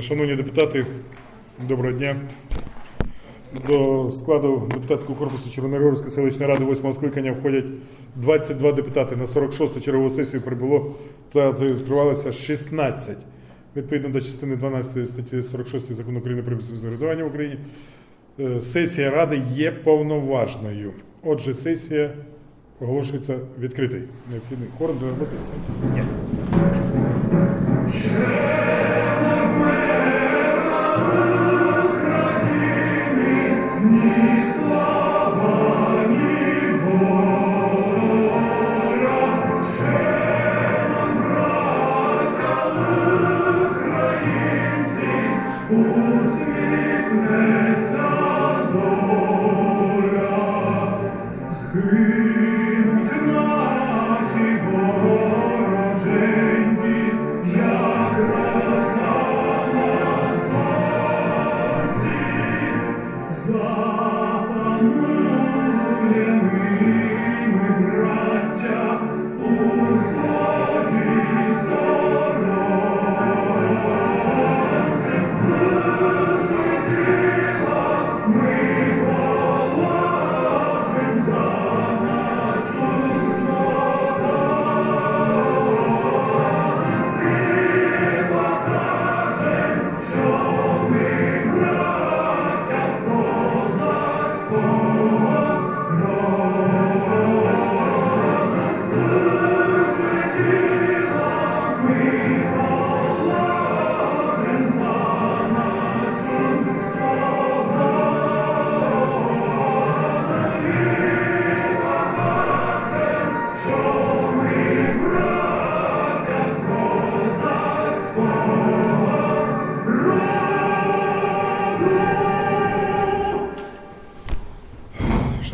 Шановні депутати, доброго дня. До складу депутатського корпусу Червоногорської селищної ради 8 скликання входять 22 депутати. На 46-ту чергову сесію прибуло та зареєструвалося 16. Відповідно до частини 12 статті 46 закону України про місцеве в Україні, е, сесія ради є повноважною. Отже, сесія оголошується відкритою. Необхідний хором для роботи сесії. Є. Згинуть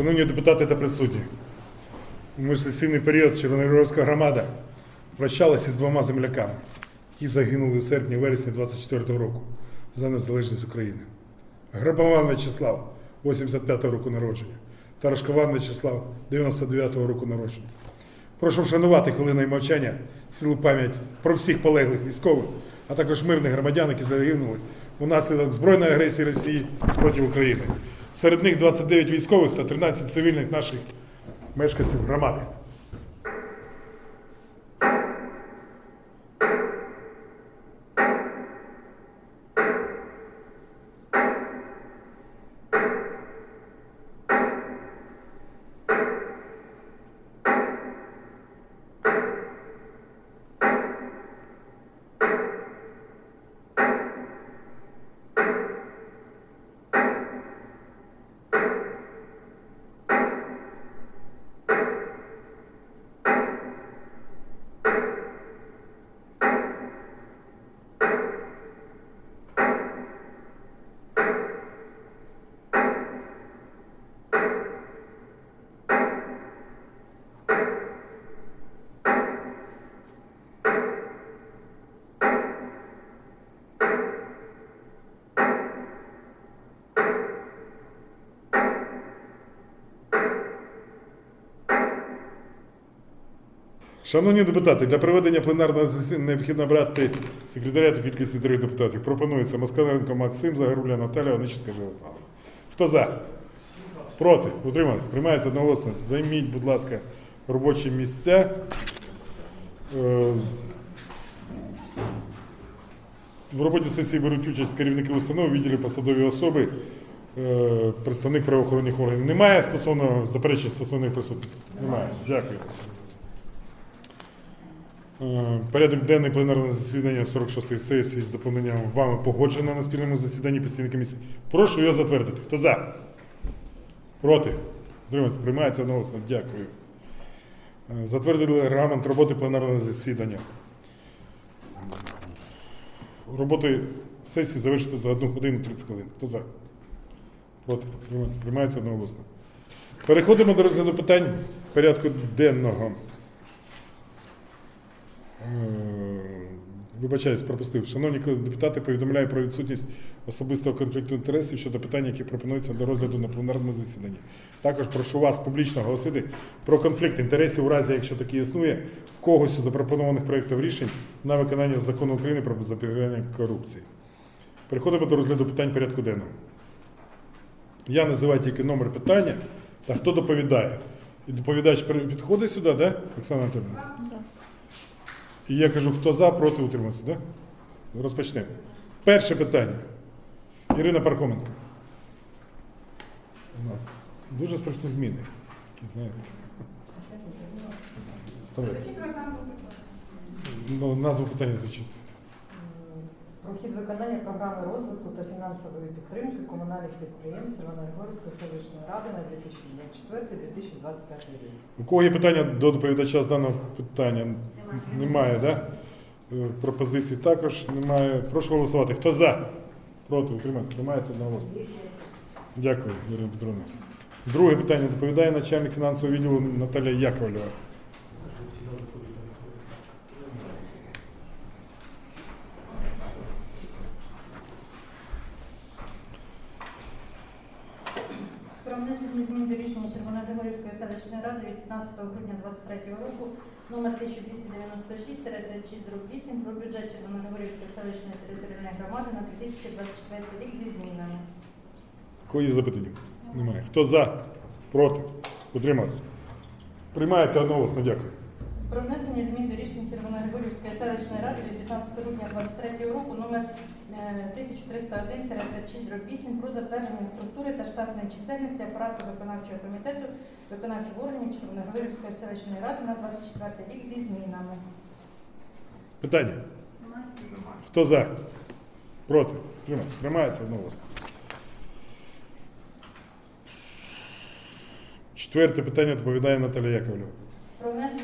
Шановні депутати та присутні, у міжсесійний період Червоногорська громада прощалася з двома земляками, які загинули у серпні-вересні 24-го року за незалежність України. Грабован В'ячеслав, 85-го року народження, та Рашкован В'ячеслав, 99-го року народження. Прошу вшанувати хвилиною мовчання світлу пам'ять про всіх полеглих військових, а також мирних громадян, які загинули унаслідок збройної агресії Росії проти України. Серед них 29 військових та 13 цивільних наших мешканців громади. Шановні депутати, для проведення пленарного засідання необхідно брати секретаріату кількості трьох депутатів. Пропонується Москаленко Максим, Загорулья Наталя, Онищенка Жила Хто за? Проти? Утримались? Приймається одноголосно. Займіть, будь ласка, робочі місця. Е, В роботі сесії беруть участь керівники установ, відділі посадові особи, е, представник правоохоронних органів. Немає стосовно заперечень стосовно їх присутності? Немає. Дякую. Е, Порядок денний пленарного засідання 46-ї сесії з доповненням вами погоджено на спільному засіданні постійної комісії. Прошу його затвердити. Хто за? Проти? Утримався? Приймається одноголосно. Дякую. Е, Затвердили регламент роботи пленарного засідання. Роботи сесії завершити за 1 годину 30 хвилин. Хто за? Проти? Приймається одноголосно. Переходимо до розгляду питань порядку денного. Е, Вибачаюсь, пропустив. Шановні депутати, повідомляю про відсутність особистого конфлікту інтересів щодо питань, які пропонуються до розгляду на пленарному засіданні. Також прошу вас публічно оголосити про конфлікт інтересів у разі, якщо такий існує, в когось у запропонованих проєктів рішень на виконання закону України про запобігання корупції. Переходимо до розгляду питань порядку денного. Я називаю тільки номер питання та хто доповідає. І доповідач підходить сюди, да, Оксана Анатольовна? І я кажу, хто за, проти утримався, да? Розпочнемо. Перше питання. Ірина Пархоменко. У нас дуже страшні зміни. Такі, знаєте. Вставляйте. Ну, назву питання зачитайте. Про хід виконання програми розвитку та фінансової підтримки комунальних підприємств Івано-Григорівської селищної ради на 2024-2025 рік. У кого є питання до доповідача з даного питання? Немає, да? Е, Пропозицій також немає. Прошу голосувати. Хто за? Проти, утримається, приймається одноголосно. Дякую, Ірина Петровна. Друге питання доповідає начальник фінансового відділу Наталія Яковлева. Про внесення змін до рішення Червоногригорівської селищної ради від 15 грудня 2023 року номер 1296-36 8 про бюджет Червоногорівської селищної територіальної громади на 2024 рік зі змінами. Кої запитання? Немає. Хто за? Проти? Утримався. Приймається одноголосно. Дякую. Про внесення змін до рішення Червоногригорівської селищної ради від 15 грудня 2023 року номер е, 1301-36 про затвердження структури та штатної чисельності апарату виконавчого комітету виконавчих органів Червоногригорівської селищної ради на 24 рік зі змінами. Питання? Хто за? Проти? Утримався. Приймається одноголосно. Четверте питання доповідає Наталія Яковлева. Про внесення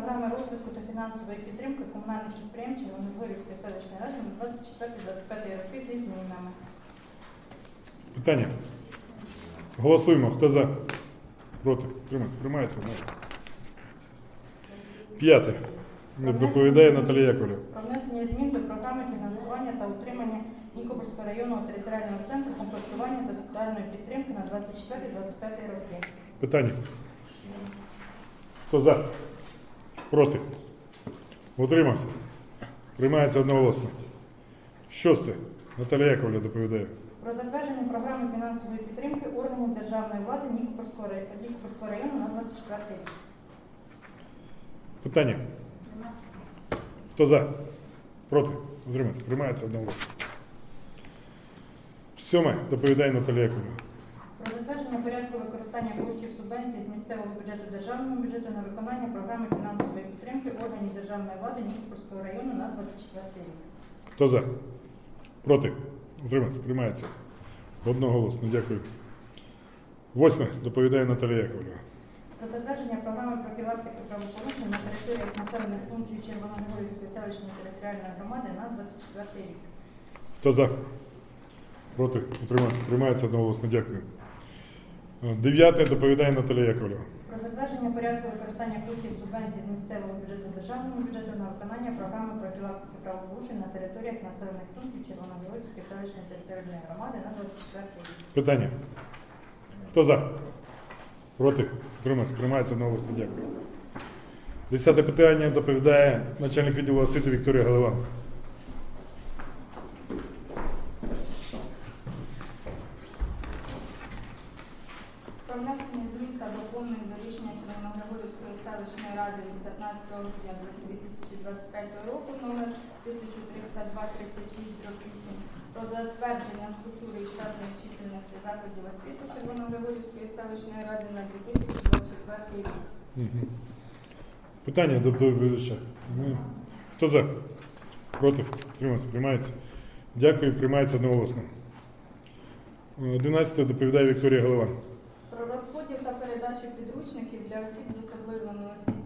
програми розвитку та фінансової підтримки комунальних підприємств Червоногригорівської селищної ради на 24-25 роки зі змінами. Питання. Голосуємо. Хто за? Проти? Утримався. Приймається. П'яте. Доповідає Наталія Яковлева. Про внесення змін до програми фінансування та утримання Нікопольського районного територіального центру комплектування та соціальної підтримки на 24-25 роки. Питання. Хто за? Проти? Утримався? Приймається одноголосно. Шосте. Наталія Яковлева доповідає. Про затвердження програми фінансової підтримки органів державної влади Нікопольського рай- Нікопольського району на 24 рік. Питання. Хто за? Проти? Утримався? Приймається одноголосно. Сьоме. Доповідає Наталія Яковлева. Використання коштів субвенцій з місцевого бюджету державного бюджету на виконання програми фінансової підтримки органів державної влади Нікопольського району на 24 рік. Хто за? Проти? Утримався? Приймається. Одноголосно. Дякую. Восьме. Доповідає Наталія Яковлева. Про затвердження програми профілактики правопорушень на територіях населених пунктів Червоногригорівської селищної територіальної громади на 24 рік. Хто за? Проти? Утримався? Приймається одноголосно. Дякую. Дев'яте доповідає Наталія Яковлева. Про затвердження порядку використання коштів субвенцій з місцевого бюджету державного бюджету на виконання програми профілактики правопорушень на територіях населених пунктів Червоногригорівської селищної територіальної громади на 24 рік. Питання. Хто за? Проти? Утримався? Приймається одноголосно. Дякую. Десяте питання доповідає начальник відділу освіти Вікторія Галиван. Про внесення змін та доповнень до рішення Червоногригорівської селищної ради від 15 грудня 2023 року номер 1302-36 про затвердження структури і штатної чисельності закладів освіти Червоногригорівської селищної ради на 2024 рік. Мгм. Питання до доповідача. Хто за? Проти? Утримався? Приймається. Дякую. Приймається одноголосно. Одинадцяте доповідає Вікторія Галиван. Про розподіл та передачу підручників для осіб з особливими освітніми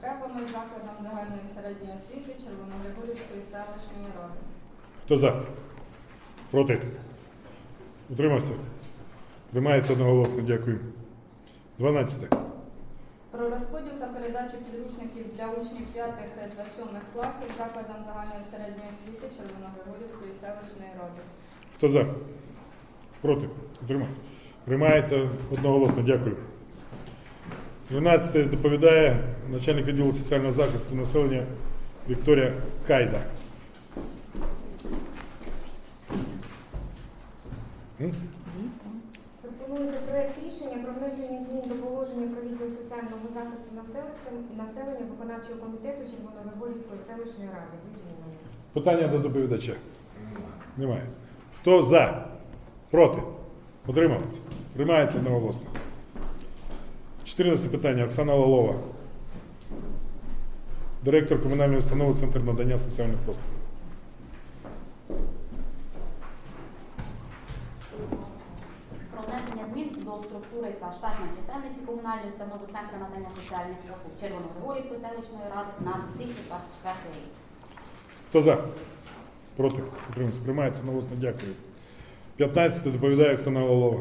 потребами закладам загальної середньої освіти Червоногригорівської селищної ради. Хто за? Проти? Утримався? Приймається одноголосно. Дякую. 12. Про розподіл та передачу підручників для учнів 5 та 7 класів закладам загальної середньої освіти Червоногригорівської селищної ради. Хто за? Проти? Утримався? Приймається одноголосно. Дякую. 13. Доповідає начальник відділу соціального захисту населення Вікторія Кайда. Пропонується проект рішення про внесення змін до положення про відділ соціального захисту населення, населення виконавчого комітету Червоногригорівської селищної ради зі змінами. Питання до доповідача? Немає. Хто за? Проти? Утримався? Приймається одноголосно. 14 питання. Оксана Лолова. Директор комунальної установи Центр надання соціальних послуг. про внесення змін до структури та штатної чисельності комунальної установи Центру надання соціальних послуг Червоногригорівської селищної ради на 2024 рік. Хто за? Проти? Приймається одноголосно. Дякую. 15 доповідає Оксана Лолова.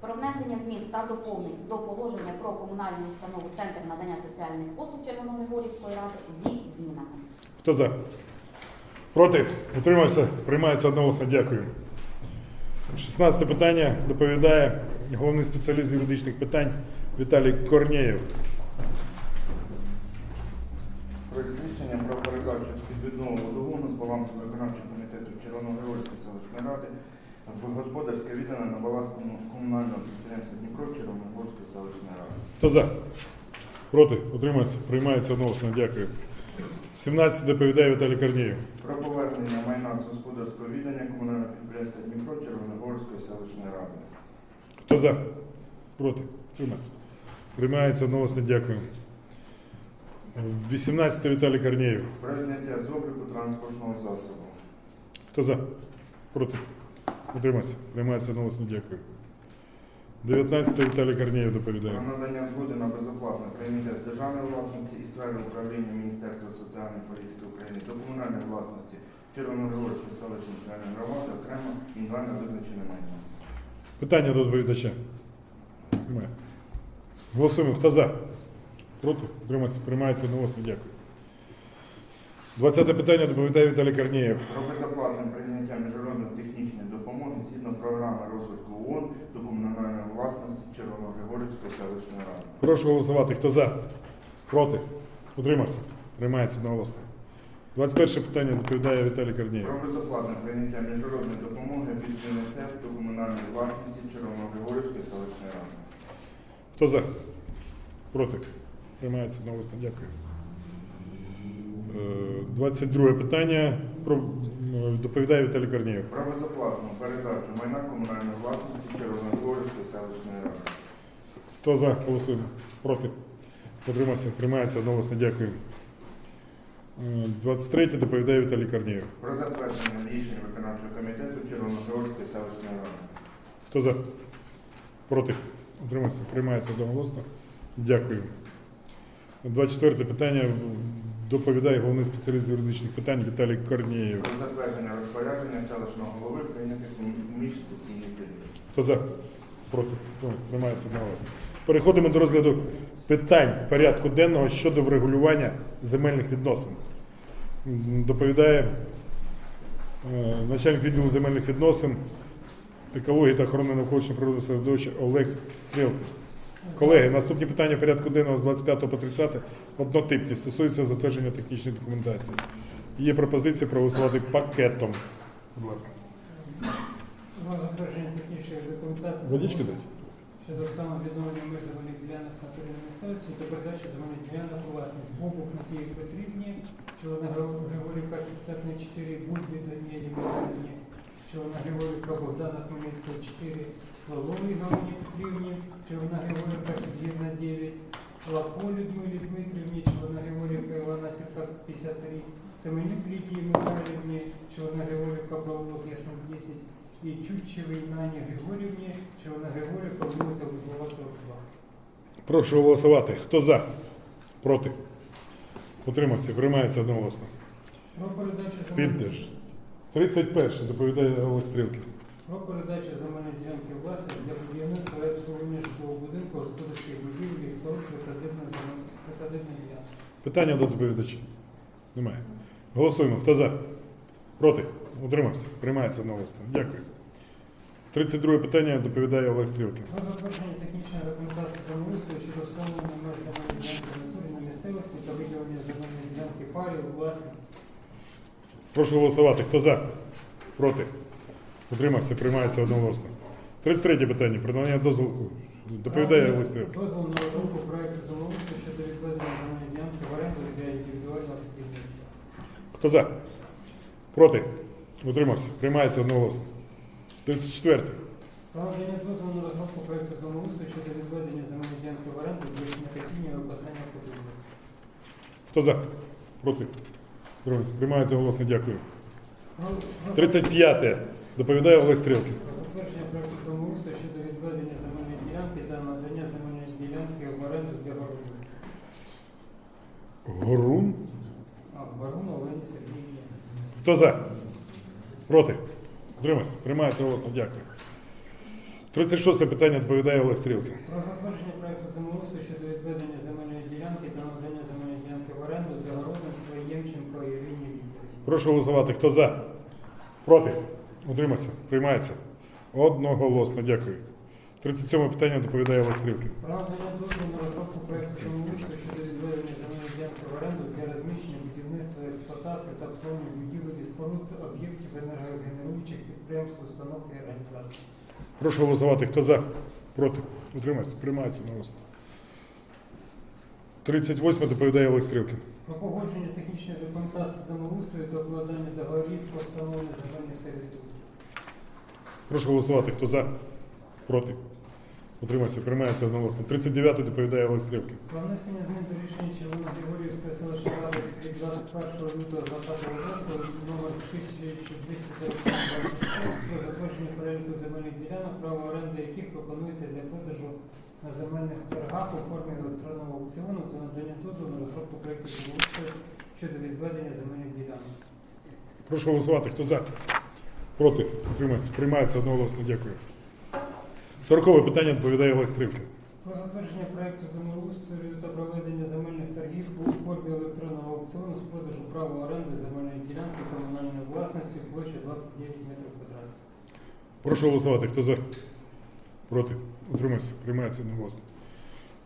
Про внесення змін та доповнень до положення про комунальну установу Центр надання соціальних послуг Червоногригорівської ради зі змінами. Хто за? Проти? Утримався? Приймається одноголосно. Дякую. 16 питання доповідає головний спеціаліст юридичних питань Віталій Корнєєв. Проект рішення про передачу підвідного договору з балансу виконавчого комітету Червоногригорської селищної ради в господарське віддане на баланс комунального підприємства Дніпро Червоногорської селищної ради. Хто за? Проти? Утримався? Приймається одноголосно. Дякую. 17 доповідає Віталій Корнєєв. Про повернення майна з господарського віддання комунального підприємства Дніпро Червоногорської селищної ради. Хто за? Проти? Утримався? Приймається одноголосно. Дякую. 18 Віталій Корнєєв. Про зняття з обліку транспортного засобу. Хто за? Проти? Утримався? Приймається одноголосно. Дякую. 19 Віталій Корнєєв Про доповідає. надання згоди на безоплатне прийняття з державної власності і сфери управління Міністерства соціальної політики України до комунальної власності Червоногорської селищної територіальної громади окремо індивідуально визначене майно. Питання до доповідача? Немає. Голосуємо. Хто за? Проти? Утримався? Приймається одноголосно. Дякую. 20 питання доповідає Віталій Корнєєв. Про безоплатне прийняття міжнародної технічної допомоги згідно програми розвитку ООН до комунальної власності Червоногригорівської селищної ради. Прошу голосувати. Хто за? Проти? Утримався? Приймається одноголосно. 21 питання доповідає Віталій Корнєєв. Про безоплатне прийняття міжнародної допомоги від ЮНІСЕФ до комунальної власності Червоногригорівської селищної ради. Хто за? Проти? Приймається одноголосно. Дякую. Е, 22 питання. Про... Доповідає Віталій Корнєєв. Про безоплатну передачу майна комунальної власності Червоногригорівської селищної ради. Хто за? Голосуємо. Проти? Утримався? Приймається одноголосно. Дякую. Е, 23 доповідає Віталій Корнєєв. Про затвердження рішень виконавчого комітету Червоногригорівської селищної ради. Хто за? Проти? Утримався? Приймається одноголосно. Дякую. 24 питання доповідає головний спеціаліст з юридичних питань Віталій Корнієв. Про затвердження розпорядження селищного голови прийнятих у міжсесійний період. Хто за? Проти? Приймається одноголосно. Переходимо до розгляду питань порядку денного щодо врегулювання земельних відносин. Доповідає е, начальник відділу земельних відносин, екології та охорони навколишнього природного середовища Олег Стрілкин. Колеги, наступні питання порядку денного з 25 по 30 однотипні, стосуються затвердження технічної документації. Є пропозиція проголосувати пакетом. Будь ласка. Затвердження технічної документації Водички дати? Щодо стану відновлення меж земельних ділянок на території місцевості та передачі земельних ділянок у власність. Бобук Надії Петрівні, Чоловіна Григорівка Підстепне 4, Бульбі Даніелі Михайлівні, Чоловіна Григорівка Богдана Хмельницького 4, Лавовій Галині Петрівні, Чоловіна Григорівка Підгірна 9, Лапо Людмилі Дмитрівні, Чоловіна Григорівка Івана Сірка 53, Семенюк Лідії Михайлівні, Чоловіна Григорівка Провулок Ясен 10, і Чучевій Нані Григорівні, що вона Григорівка, вулиця Вузлова 42. Прошу голосувати. Хто за? Проти? Утримався. Приймається одноголосно. Про передачу земельної Підеш. 31 доповідає Олег Стрілкін. про передачу земельної ділянки у власність для будівництва і обслуговування житлового будинку, господарських будівель і споруд присадибна ділянка. Питання до доповідача? Немає. Голосуємо. Хто за? Проти? Утримався. Приймається одноголосно. Дякую. 32 питання доповідає Олег Стрілкін. Про затвердження технічної документації землеустрою щодо встановлення меж земельної ділянки натурі на місцевості та виділення земельної ділянки парі у власність. Прошу голосувати. Хто за? Проти? Утримався. Приймається одноголосно. 33 питання. Про надання дозволу. Доповідає Олег Стрілки. Дозвіл на розробку проекту землеустрою щодо відведення земельної ділянки в оренду для індивідуального садівництва. Хто за? Проти? Утримався. Приймається одноголосно. 34. Про надання дозволу на розробку проекту землеустрою щодо відведення земельної ділянки в оренду для сінокосіння і випасання худоби. Хто за? Проти? Утримався. Приймається голосно. Дякую. Про- про- 35. Доповідає Олег Стрілки. Про затвердження проекту землеустрою щодо відведення земельної ділянки та надання земельної ділянки в оренду для городництва. Горун. А, Барун Олені Сергіївні. Хто за? Проти? Утримайся. Приймається голосно. Дякую. 36 питання відповідає Олег Стрілки. Про затвердження проекту землеустрою щодо відведення земельної ділянки та надання земельної ділянки в оренду для городництва Ємченко вільні Вікторівні. Прошу голосувати. Хто за? Проти? Утримайся. Приймається. Одноголосно. Дякую. 37 питання доповідає Олег. Про надання дозволу на розробку проекту землеустрою щодо відведення земельної ділянки в оренду для розміщення будівництва, експлуатації та обслуговування будівель і споруд об'єктів енергогенеруючих підприємств, установ і організацій. Прошу голосувати. Хто за? Проти? Утримався. Приймається одноголосно. 38 доповідає Олег Стрілкін. Про погодження технічної документації землеустрою та укладання договорів про встановлення земельних сервітутів. Прошу голосувати. Хто за? Проти? Утримався. Приймається одноголосно. 39-й доповідає Олег Стрілкін. Про внесення змін до рішення Червоногригорівської селищної ради від 21 лютого 2020 року номер 1296 про затвердження переліку земельних ділянок, право оренди яких пропонується для продажу на земельних торгах у формі електронного аукціону та надання дозволу на розробку проєкту землеустрою щодо відведення земельних ділянок. Прошу голосувати. Хто за? Проти? Утримався. Приймається одноголосно. Дякую. 40 питання доповідає Олег Стрілкін. Про затвердження проекту землеустрою та проведення земельних торгів у формі електронного аукціону з продажу права оренди земельної ділянки комунальної власності площа 29 метрів квадратних. Прошу голосувати. Хто за? Проти? Утримався. Приймається одноголосно.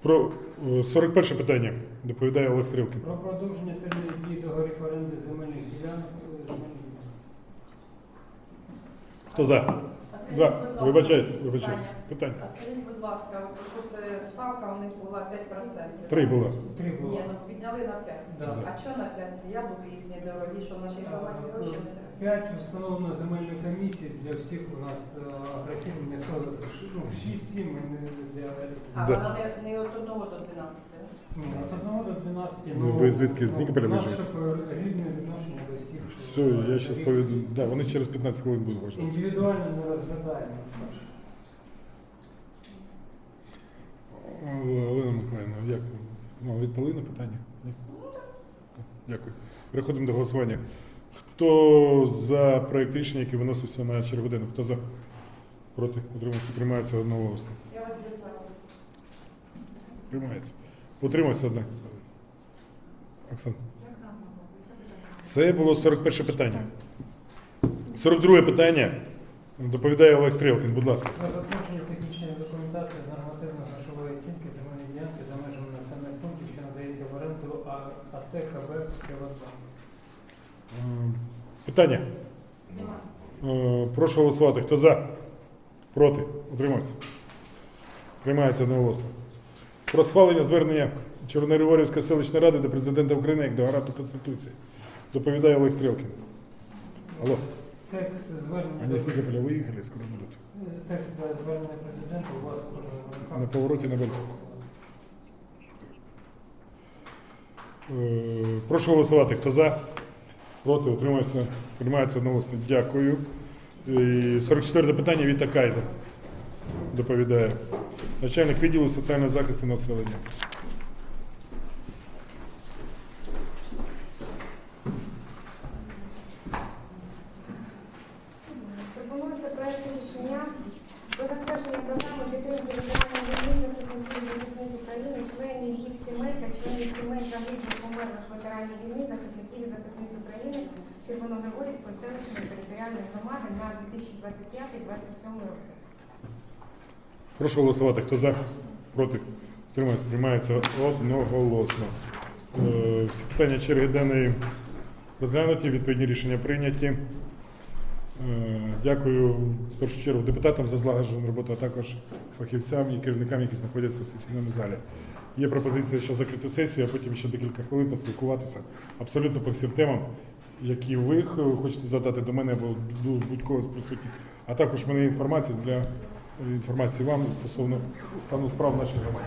Про е, 41 питання доповідає Олег Стрілкін. Про продовження терміну дії договорів оренди земельних ділянок. е, земельних ділянок. Хто за? Да, будь ласка, вибачаюсь, питання. вибачаюсь. Питання. А скажіть, будь ласка, тут е, ставка у них була 5%. Три була. Три було. Ні, ну підняли на 5. Да. А що на 5? Яблуки їхні дорогі, що наші громаді гроші не треба. П'ять встановлено земельної комісії для всіх у нас е, агрофірм, не хто, ну, 6-7 ми не для... А Да. вона не, не від 1 до 12. Да? Ні, 1 до 12. Ну, ви звідки, з Нікополя У нас виїжджаєте? щоб рівне відношення до всіх. Все, я зараз поведу. Да, вони через 15 хвилин будуть вважати. Індивідуально не розглядаємо. Олена Миколаївна, як? Ну, відпали на питання? Ні? Дякую. Переходимо до голосування. Хто за проєкт рішення, який виносився на черводину? Хто за? Проти? Утримався? Приймається одноголосно. Я вас вітаю. Приймається. Утримався одне. Оксана. Це було 41 питання. 42 питання. Доповідає Олег Стрілкін, будь ласка. Про затвердження технічної документації з нормативно-грошової оцінки земельної ділянки за межами населених пунктів, що надається в оренду АТ КБ «Приватбанк». Питання. Е, Прошу голосувати. Хто за? Проти? Утримався? Приймається одноголосно. Про схвалення звернення Чорнорігорівської селищної ради до президента України як до гаранту Конституції. Доповідає Олег Стрілкін. Алло, Текст звернення вони з Нікополя виїхали, скоро будуть. текст звернення президента у вас кожен на. Повороті на Бельці. Е, Прошу голосувати. Хто за? Проти? Утримався? Приймається одноголосно. Дякую. І 44 питання від Акайда. Доповідає. Начальник відділу соціального захисту населення. Пропонується проект рішення про затвердження програми підтримки ветеранів війни, захисників і захисниць України, членів їх сімей та членів сімей загиблих померлих ветеранів війни, захисників і захисниць України Червоногригорівської селищної територіальної громади на 2025-2027 роки. Прошу голосувати. Хто за? Проти? Утримався? Приймається одноголосно. Е, Всі питання черги денної розглянуті, відповідні рішення прийняті. Е, Дякую в першу чергу депутатам за злагоджену роботу, а також фахівцям і керівникам, які знаходяться в сесійному залі. Є пропозиція, що закрити сесію, а потім ще декілька хвилин поспілкуватися абсолютно по всім темам, які ви хочете задати до мене або до будь-кого з присутніх. А також в мене є інформація для інформації вам стосовно стану справ в нашій громаді.